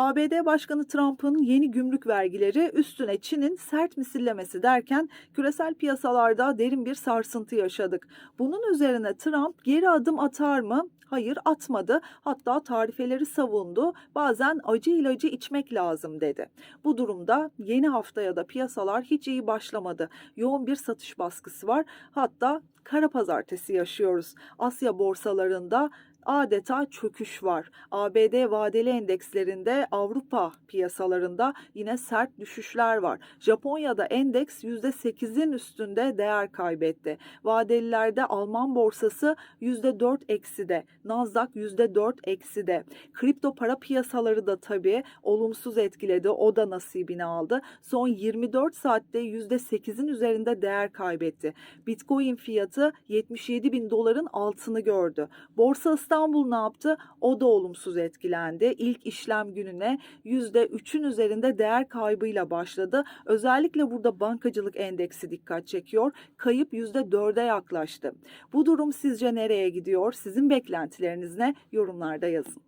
ABD Başkanı Trump'ın yeni gümrük vergileri üstüne Çin'in sert misillemesi derken küresel piyasalarda derin bir sarsıntı yaşadık. Bunun üzerine Trump geri adım atar mı? Hayır atmadı. Hatta tarifeleri savundu. Bazen acı ilacı içmek lazım dedi. Bu durumda yeni haftaya da piyasalar hiç iyi başlamadı. Yoğun bir satış baskısı var. Hatta kara pazartesi yaşıyoruz. Asya borsalarında adeta çöküş var. ABD vadeli endekslerinde Avrupa piyasalarında yine sert düşüşler var. Japonya'da endeks %8'in üstünde değer kaybetti. Vadelilerde Alman borsası %4 ekside, Nasdaq %4 ekside. Kripto para piyasaları da tabii olumsuz etkiledi. O da nasibini aldı. Son 24 saatte %8'in üzerinde değer kaybetti. Bitcoin fiyatı 77 bin doların altını gördü. Borsa İstanbul ne yaptı? O da olumsuz etkilendi. İlk işlem gününe %3'ün üzerinde değer kaybıyla başladı. Özellikle burada bankacılık endeksi dikkat çekiyor. Kayıp %4'e yaklaştı. Bu durum sizce nereye gidiyor? Sizin beklentileriniz ne? Yorumlarda yazın.